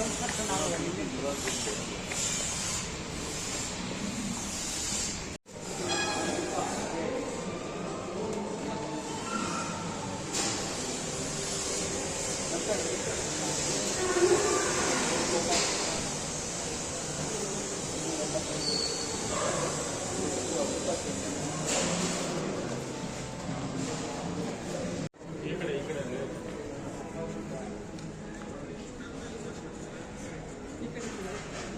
그럼 4천 나가는데 누가 何?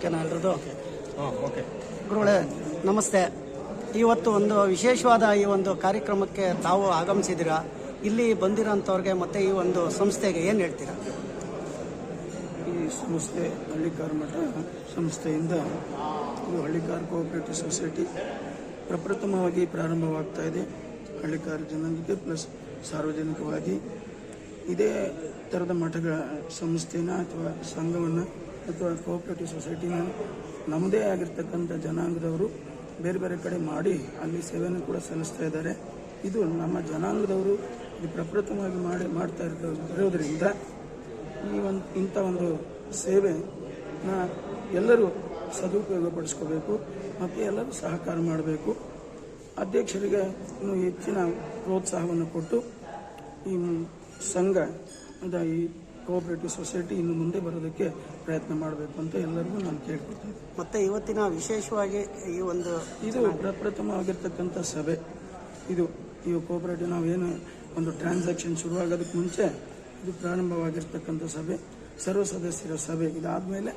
ಓಕೆನಾ ಎಲ್ರದ್ದು ಓಕೆ. ಗುರುಗಳೇ ನಮಸ್ತೆ. ಇವತ್ತು ಒಂದು ವಿಶೇಷವಾದ ಈ ಒಂದು ಕಾರ್ಯಕ್ರಮಕ್ಕೆ ತಾವು ಆಗಮಿಸಿದ್ದೀರಾ? ಇಲ್ಲಿ ಬಂದಿರೋಂಥವ್ರಿಗೆ ಮತ್ತೆ ಈ ಒಂದು ಸಂಸ್ಥೆಗೆ ಏನು ಹೇಳ್ತೀರಾ? ಈ ಸಂಸ್ಥೆ ಹಳ್ಳಿಕಾರ್ ಮಠ ಸಂಸ್ಥೆಯಿಂದ ಇದು ಹಳ್ಳಿಕಾರ್ ಕೋಆಪರೇಟಿವ್ ಸೊಸೈಟಿ ಪ್ರಪ್ರಥಮವಾಗಿ ಪ್ರಾರಂಭವಾಗ್ತಾ ಇದೆ. ಹಳ್ಳಿಕಾರ್ ಜನರಿಗೆ ಪ್ಲಸ್ ಸಾರ್ವಜನಿಕವಾಗಿ ಇದೇ ಥರದ ಮಠಗಳ ಸಂಸ್ಥೆನ ಅಥವಾ ಸಂಘವನ್ನು ಅಥವಾ ಕೋಆಪ್ರೇಟಿವ್ ಸೊಸೈಟಿನ ನಮ್ಮದೇ ಆಗಿರ್ತಕ್ಕಂಥ ಜನಾಂಗದವರು ಬೇರೆ ಬೇರೆ ಕಡೆ ಮಾಡಿ ಅಲ್ಲಿ ಸೇವೆಯನ್ನು ಕೂಡ ಸಲ್ಲಿಸ್ತಾ ಇದ್ದಾರೆ. ಇದು ನಮ್ಮ ಜನಾಂಗದವರು ಇದು ಪ್ರಪ್ರಥಮವಾಗಿ ಮಾಡಿ, ಮಾಡ್ತಾ ಇರೋದರಿಂದ ಈ ಒಂದು, ಇಂಥ ಒಂದು ಸೇವೆನ ಎಲ್ಲರೂ ಸದುಪಯೋಗ ಪಡಿಸ್ಕೋಬೇಕು ಮತ್ತು ಎಲ್ಲರೂ ಸಹಕಾರ ಮಾಡಬೇಕು. ಅಧ್ಯಕ್ಷರಿಗೆ ಇನ್ನೂ ಹೆಚ್ಚಿನ ಪ್ರೋತ್ಸಾಹವನ್ನು ಕೊಟ್ಟು ಈ ಸಂಘ ಅಂತ ಈ ಕೋಆಪರೇಟಿವ್ ಸೊಸೈಟಿ ಇನ್ನು ಮುಂದೆ ಬರೋದಕ್ಕೆ ಪ್ರಯತ್ನ ಮಾಡಬೇಕು ಅಂತ ಎಲ್ಲರಿಗೂ ನಾನು ಕೇಳ್ಕೊಡ್ತೀನಿ ಮತ್ತೆ ಇವತ್ತಿನ ವಿಶೇಷವಾಗಿ ಈ ಒಂದು ಇದು ಪ್ರಪ್ರಥಮವಾಗಿರ್ತಕ್ಕಂಥ ಸಭೆ. ಇದು ಈ ಕೋಆಪರೇಟಿವ್ ನಾವೇನು ಒಂದು ಟ್ರಾನ್ಸಾಕ್ಷನ್ ಶುರುವಾಗೋದಕ್ಕೆ ಮುಂಚೆ ಇದು ಪ್ರಾರಂಭವಾಗಿರ್ತಕ್ಕಂಥ ಸಭೆ ಸರ್ವ ಸದಸ್ಯರ ಸಭೆ ಇದಾದ ಮೇಲೆ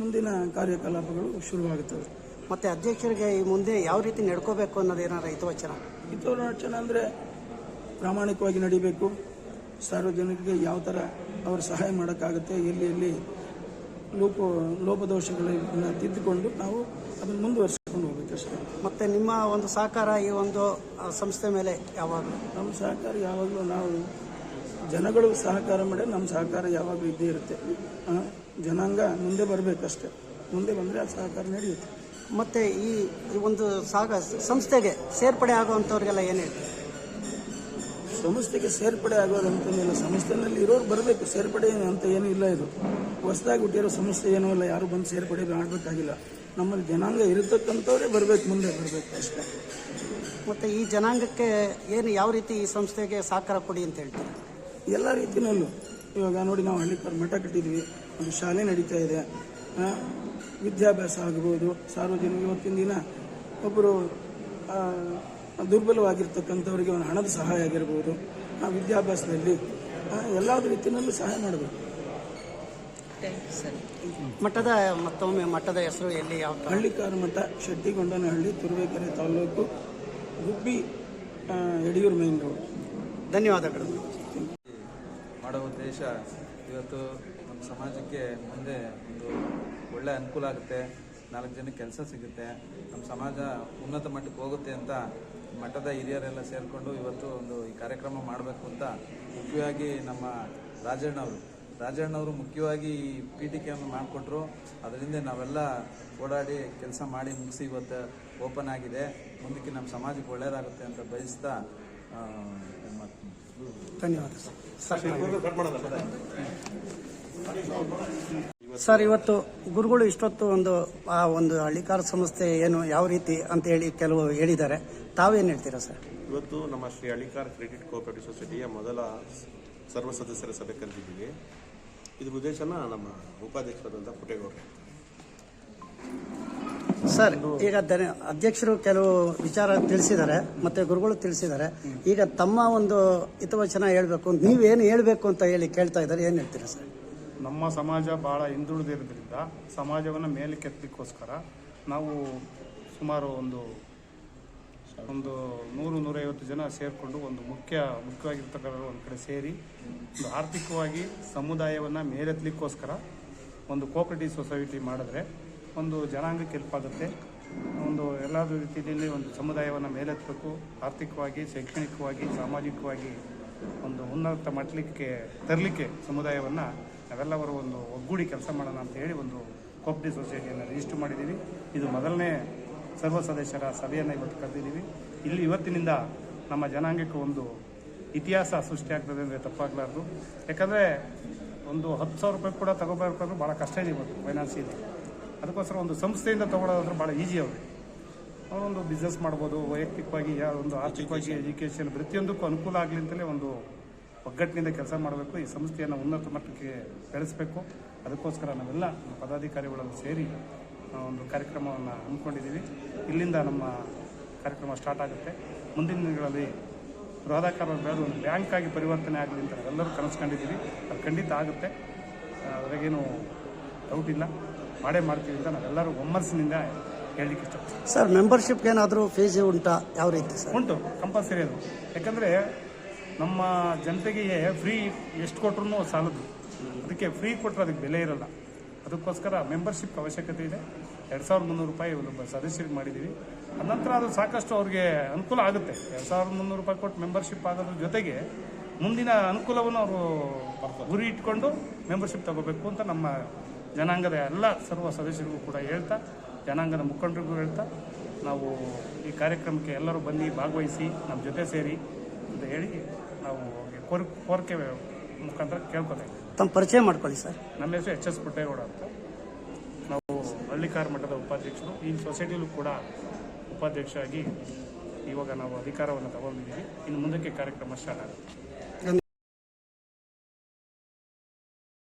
ಮುಂದಿನ ಕಾರ್ಯಕಲಾಪಗಳು ಶುರುವಾಗುತ್ತವೆ. ಮತ್ತೆ ಅಧ್ಯಕ್ಷರಿಗೆ ಈ ಮುಂದೆ ಯಾವ ರೀತಿ ನಡ್ಕೋಬೇಕು ಅನ್ನೋದು ಏನಾರ ಹಿತವಚನ ಹಿತವಚನ ಅಂದರೆ ಪ್ರಾಮಾಣಿಕವಾಗಿ ನಡಿಬೇಕು. ಸಾರ್ವಜನಿಕರಿಗೆ ಯಾವ ಥರ ಅವರು ಸಹಾಯ ಮಾಡೋಕ್ಕಾಗುತ್ತೆ. ಎಲ್ಲಿ ಎಲ್ಲಿ ಲೋಪ ಲೋಪದೋಷಗಳನ್ನ ತಿದ್ದುಕೊಂಡು ನಾವು ಅದನ್ನು ಮುಂದುವರಿಸ್ಕೊಂಡು ಹೋಗಬೇಕಷ್ಟೇ ಮತ್ತೆ ನಿಮ್ಮ ಒಂದು ಸಹಕಾರ ಈ ಒಂದು ಸಂಸ್ಥೆ ಮೇಲೆ ಯಾವಾಗ ನಮ್ಮ ಸಹಕಾರ ಯಾವಾಗಲೂ ನಾವು ಜನಗಳು ಸಹಕಾರ ಮಾಡಿ ನಮ್ಮ ಸಹಕಾರ ಯಾವಾಗಲೂ ಇದ್ದೇ ಇರುತ್ತೆ. ಜನಾಂಗ ಮುಂದೆ ಬರಬೇಕಷ್ಟೇ ಮುಂದೆ ಬಂದರೆ ಆ ಸಹಕಾರ ನಡೆಯುತ್ತೆ. ಮತ್ತೆ ಈ ಒಂದು ಸಾಗ ಸಂಸ್ಥೆಗೆ ಸೇರ್ಪಡೆ ಆಗುವಂಥವ್ರಿಗೆಲ್ಲ ಏನು ಹೇಳ್ತೀರಿ? ಸಂಸ್ಥೆಗೆ ಸೇರ್ಪಡೆ ಆಗೋದಂತಂದಿಲ್ಲ ಸಂಸ್ಥೆನಲ್ಲಿ ಇರೋರು ಬರಬೇಕು. ಸೇರ್ಪಡೆ ಅಂತ ಏನೂ ಇಲ್ಲ ಇದು. ಹೊಸದಾಗಿ ಹುಟ್ಟಿರೋ ಸಂಸ್ಥೆ ಏನೂ ಇಲ್ಲ. ಯಾರು ಬಂದು ಸೇರ್ಪಡೆ ಮಾಡಬೇಕಾಗಿಲ್ಲ. ನಮ್ಮಲ್ಲಿ ಜನಾಂಗ ಇರತಕ್ಕಂಥವ್ರೇ ಬರಬೇಕು ಮುಂದೆ ಬರಬೇಕು ಅಷ್ಟೇ. ಮತ್ತು ಈ ಜನಾಂಗಕ್ಕೆ ಏನು ಯಾವ ರೀತಿ ಈ ಸಂಸ್ಥೆಗೆ ಸಹಕಾರ ಕೊಡಿ ಅಂತ ಹೇಳ್ತೀರಿ? ಎಲ್ಲ ರೀತಿಯಲ್ಲೂ ಇವಾಗ ನೋಡಿ ನಾವು ಹಳ್ಳಿ ಮಠ ಕಟ್ಟಿದ್ವಿ. ಒಂದು ಶಾಲೆ ನಡೀತಾ ಇದೆ. ವಿದ್ಯಾಭ್ಯಾಸ ಆಗ್ಬೋದು. ಸಾರ್ವಜನಿಕ ಇವತ್ತಿನ ದಿನ ಒಬ್ಬರು ದುರ್ಬಲವಾಗಿರ್ತಕ್ಕಂಥವರಿಗೆ ಒಂದು ಹಣದ ಸಹಾಯ ಆಗಿರ್ಬೋದು ಆ ವಿದ್ಯಾಭ್ಯಾಸದಲ್ಲಿ ಎಲ್ಲಾದ ಎಲ್ಲ ರೀತಿಯಲ್ಲೂ ಸಹಾಯ ಮಾಡಬೇಕು ಮಠದ ಮತ್ತೊಮ್ಮೆ ಮಠದ ಹೆಸರು ಎಲ್ಲಿ ಯಾವ? ಹಳ್ಳಿಕಾರ ಮಠ ಶೆಟ್ಟಿಗೊಂಡನಹಳ್ಳಿ ತುರುವೇಕೆರೆ ತಾಲೂಕು ಗುಬ್ಬಿ ಯಡಿಯೂರು ಮೇನ್ ರೋಡ್ ಧನ್ಯವಾದಗಳು. ಮಾಡೋ ಉದ್ದೇಶ ಇವತ್ತು ನಮ್ಮ ಸಮಾಜಕ್ಕೆ ಮುಂದೆ ಒಂದು ಒಳ್ಳೆ ಅನುಕೂಲ ಆಗುತ್ತೆ. ನಾಲ್ಕು ಜನಕ್ಕೆ ಕೆಲಸ ಸಿಗುತ್ತೆ. ನಮ್ಮ ಸಮಾಜ ಉನ್ನತ ಮಟ್ಟಕ್ಕೆ ಹೋಗುತ್ತೆ ಅಂತ ಮಠದ ಹಿರಿಯರೆಲ್ಲ ಸೇರಿಕೊಂಡು ಇವತ್ತು ಒಂದು ಈ ಕಾರ್ಯಕ್ರಮ ಮಾಡಬೇಕು ಅಂತ ಮುಖ್ಯವಾಗಿ ನಮ್ಮ ರಾಜಣ್ಣವರು ರಾಜಣ್ಣವರು ಮುಖ್ಯವಾಗಿ ಈ ಪೀಠಿಕೆಯನ್ನು ಮಾಡಿಕೊಟ್ರು. ಅದರಿಂದ ನಾವೆಲ್ಲ ಓಡಾಡಿ ಕೆಲಸ ಮಾಡಿ ಮುಗಿಸಿ ಇವತ್ತು ಓಪನ್ ಆಗಿದೆ. ಮುಂದಕ್ಕೆ ನಮ್ಮ ಸಮಾಜಕ್ಕೆ ಒಳ್ಳೆಯದಾಗುತ್ತೆ ಅಂತ ಬಯಸ್ತಾ ಧನ್ಯವಾದ ಸರ್ ಇವತ್ತು ಗುರುಗಳು ಇಷ್ಟೊತ್ತು ಒಂದು ಆ ಒಂದು ಹಳ್ಳಿಕಾರ ಸಂಸ್ಥೆ ಏನು ಯಾವ ರೀತಿ ಅಂತ ಹೇಳಿ ಕೆಲವು ಹೇಳಿದ್ದಾರೆ. ತಾವೇನು ಹೇಳ್ತೀರಾ ಸರ್? ಇವತ್ತು ನಮ್ಮ ಶ್ರೀ ಹಳ್ಳಿಕಾರ್ ಕ್ರೆಡಿಟ್ ಕೋಆಪರೇಟಿವ್ ಸೊಸೈಟಿಯ ಮೊದಲ ಸರ್ವ ಸದಸ್ಯರ ಸಭೆ ಕರೆದಿದ್ದೀವಿ. ಇದ್ರ ಉದ್ದೇಶನ ನಮ್ಮ ಉಪಾಧ್ಯಕ್ಷರಾದಂಥ ಪುಟ್ಟೇಗೌಡರು. ಸರ್ ಈಗ ಅಧ್ಯಕ್ಷರು ಕೆಲವು ವಿಚಾರ ತಿಳಿಸಿದ್ದಾರೆ ಮತ್ತೆ ಗುರುಗಳು ತಿಳಿಸಿದ್ದಾರೆ. ಈಗ ತಮ್ಮ ಒಂದು ಹಿತವಚನ ಹೇಳಬೇಕು ನೀವೇನು ಹೇಳಬೇಕು ಅಂತ ಹೇಳಿ ಕೇಳ್ತಾ ಇದ್ದಾರೆ ಏನು ಹೇಳ್ತೀರಾ ಸರ್? ನಮ್ಮ ಸಮಾಜ ಭಾಳ ಹಿಂದುಳಿದಿರೋದ್ರಿಂದ ಸಮಾಜವನ್ನು ಮೇಲಕ್ಕೆತ್ತಲಿಕ್ಕೋಸ್ಕರ ನಾವು ಸುಮಾರು ಒಂದು ಒಂದು ನೂರು, ನೂರೈವತ್ತು ಜನ ಸೇರಿಕೊಂಡು ಒಂದು ಮುಖ್ಯ ಮುಖ್ಯವಾಗಿರ್ತಕ್ಕಂಥ ಒಂದು ಕಡೆ ಸೇರಿ ಒಂದು ಆರ್ಥಿಕವಾಗಿ ಸಮುದಾಯವನ್ನು ಮೇಲೆತ್ತಲಿಕ್ಕೋಸ್ಕರ ಒಂದು ಕೋಪರೇಟಿವ್ ಸೊಸೈಟಿ ಮಾಡಿದ್ರೆ ಒಂದು ಜನಾಂಗಕ್ಕೆ ಹೆಲ್ಪ್ ಆಗುತ್ತೆ. ಒಂದು ಎಲ್ಲ ರೀತಿಯಲ್ಲಿ ಒಂದು ಸಮುದಾಯವನ್ನು ಮೇಲೆತ್ತಬೇಕು. ಆರ್ಥಿಕವಾಗಿ, ಶೈಕ್ಷಣಿಕವಾಗಿ, ಸಾಮಾಜಿಕವಾಗಿ ಒಂದು ಉನ್ನತ ಮಟ್ಟಲಿಕ್ಕೆ ತರಲಿಕ್ಕೆ ಸಮುದಾಯವನ್ನು ನಾವೆಲ್ಲವರು ಒಂದು ಒಗ್ಗೂಡಿ ಕೆಲಸ ಮಾಡೋಣ ಅಂತ ಹೇಳಿ ಒಂದು ಕೊಪ್ಡಿ ಸೊಸೈಟಿಯನ್ನು ರಿಜಿಸ್ಟರ್ ಮಾಡಿದ್ದೀವಿ. ಇದು ಮೊದಲನೇ ಸರ್ವ ಸದಸ್ಯರ ಸಭೆಯನ್ನು ಇವತ್ತು ಕರೆದಿದ್ದೀವಿ. ಇಲ್ಲಿ ಇವತ್ತಿನಿಂದ ನಮ್ಮ ಜನಾಂಗಕ್ಕೆ ಒಂದು ಇತಿಹಾಸ ಸೃಷ್ಟಿಯಾಗ್ತದೆ ಅಂದರೆ ತಪ್ಪಾಗಲಾರ್ದು. ಯಾಕಂದರೆ ಒಂದು ಹತ್ತು ಸಾವಿರ ರೂಪಾಯಿ ಕೂಡ ತಗೋಬೇಕಾದ್ರೂ ಭಾಳ ಕಷ್ಟ ಇದೆ ಇವತ್ತು ಫೈನಾನ್ಸಿಯಲಿ ಅದಕ್ಕೋಸ್ಕರ ಒಂದು ಸಂಸ್ಥೆಯಿಂದ ತಗೊಳ್ಳೋದಾದ್ರೆ ಭಾಳ ಈಸಿ ಅವ್ರಿಗೆ ಅವರೊಂದು ಬಿಸ್ನೆಸ್ ಮಾಡ್ಬೋದು, ವೈಯಕ್ತಿಕವಾಗಿ ಒಂದು ಆರ್ಥಿಕವಾಗಿ ಎಜುಕೇಷನ್ ಪ್ರತಿಯೊಂದಕ್ಕೂ ಅನುಕೂಲ ಆಗಲಿ ಅಂತಲೇ ಒಂದು ಒಗ್ಗಟ್ಟಿನಿಂದ ಕೆಲಸ ಮಾಡಬೇಕು ಈ ಸಂಸ್ಥೆಯನ್ನು ಉನ್ನತ ಮಟ್ಟಕ್ಕೆ ಬೆಳೆಸಬೇಕು. ಅದಕ್ಕೋಸ್ಕರ ನಾವೆಲ್ಲ ಪದಾಧಿಕಾರಿಗಳನ್ನು ಸೇರಿ ಒಂದು ಕಾರ್ಯಕ್ರಮವನ್ನು ಹಮ್ಮಿಕೊಂಡಿದ್ದೀವಿ. ಇಲ್ಲಿಂದ ನಮ್ಮ ಕಾರ್ಯಕ್ರಮ ಸ್ಟಾರ್ಟ್ ಆಗುತ್ತೆ. ಮುಂದಿನ ದಿನಗಳಲ್ಲಿ ಬೃಹದಾಕಾರ ಬೆಳೆದು ಒಂದು ಬ್ಯಾಂಕ್ ಆಗಿ ಪರಿವರ್ತನೆ ಆಗಲಿ ಅಂತ ನಾವೆಲ್ಲರೂ ಕನಸ್ಕೊಂಡಿದ್ದೀವಿ. ಅದು ಖಂಡಿತ ಆಗುತ್ತೆ. ಅದರಾಗೇನು ಅದ್ರಾಗೇನು ಡೌಟ್ ಇಲ್ಲ. ಮಾಡೇ ಮಾಡ್ತೀವಿ ಅಂತ ನಾವೆಲ್ಲರೂ ಒಮ್ಮರ್ಸಿನಿಂದ ಹೇಳಲಿಕ್ಕೆ ಇಷ್ಟ ಸರ್ ಮೆಂಬರ್ಶಿಪ್ಗೆ ಏನಾದರೂ ಫೀಸ್ ಉಂಟಾ? ಯಾವ ರೀತಿ ಸರ್? ಉಂಟು. ಕಂಪಲ್ಸರಿ ಅದು. ಯಾಕಂದರೆ ನಮ್ಮ ಜನತೆಗೆ ಫ್ರೀ ಎಷ್ಟು ಕೊಟ್ರು ಸಾಲದು. ಅದಕ್ಕೆ ಫ್ರೀ ಕೊಟ್ಟರೆ ಅದಕ್ಕೆ ಬೆಲೆ ಇರಲ್ಲ. ಅದಕ್ಕೋಸ್ಕರ ಮೆಂಬರ್ಶಿಪ್ ಅವಶ್ಯಕತೆ ಇದೆ. ಎರಡು ಸಾವಿರದ ಮುನ್ನೂರು ರೂಪಾಯಿ ಒಂದು ಸದಸ್ಯರಿಗೆ ಮಾಡಿದ್ದೀವಿ. ಅನಂತರ ಅದು ಸಾಕಷ್ಟು ಅವ್ರಿಗೆ ಅನುಕೂಲ ಆಗುತ್ತೆ. ಎರಡು ಸಾವಿರದ ಮುನ್ನೂರು ರೂಪಾಯಿ ಕೊಟ್ಟು ಮೆಂಬರ್ಶಿಪ್ ಆಗೋದ್ರ ಜೊತೆಗೆ ಮುಂದಿನ ಅನುಕೂಲವನ್ನು ಅವರು ಗುರಿ ಇಟ್ಕೊಂಡು ಮೆಂಬರ್ಶಿಪ್ ತಗೋಬೇಕು ಅಂತ ನಮ್ಮ ಜನಾಂಗದ ಎಲ್ಲ ಸರ್ವ ಸದಸ್ಯರಿಗೂ ಕೂಡ ಹೇಳ್ತಾ, ಜನಾಂಗದ ಮುಖಂಡರಿಗೂ ಹೇಳ್ತಾ, ನಾವು ಈ ಕಾರ್ಯಕ್ರಮಕ್ಕೆ ಎಲ್ಲರೂ ಬನ್ನಿ, ಭಾಗವಹಿಸಿ ನಮ್ಮ ಜೊತೆ ಸೇರಿ ಅಂತ ಹೇಳಿ ನಾವು ಕೋರ್ ಕೋರಿಕೆ ಮುಖಾಂತರ ಕೇಳ್ಕೊತಾ ಇದ್ದೀವಿ ತಮ್ಮ ಪರಿಚಯ ಮಾಡ್ಕೊಳ್ಳಿ ಸರ್. ನಮ್ಮ ಹೆಸರು ಎಚ್ ಎಸ್ ಪುಟ್ಟೇಗೌಡ ಅಂತ. ನಾವು ಹಳ್ಳಿಕಾರ ಮಠದ ಉಪಾಧ್ಯಕ್ಷರು ಈ ಸೊಸೈಟಿಲೂ ಕೂಡ ಉಪಾಧ್ಯಕ್ಷರಾಗಿ ಇವಾಗ ನಾವು ಅಧಿಕಾರವನ್ನು ತಗೊಂಡಿದ್ದೀವಿ. ಇನ್ನು ಮುಂದಕ್ಕೆ ಕಾರ್ಯಕ್ರಮ ಸ್ಟಾರ್ಟ್ ಆಗುತ್ತೆ.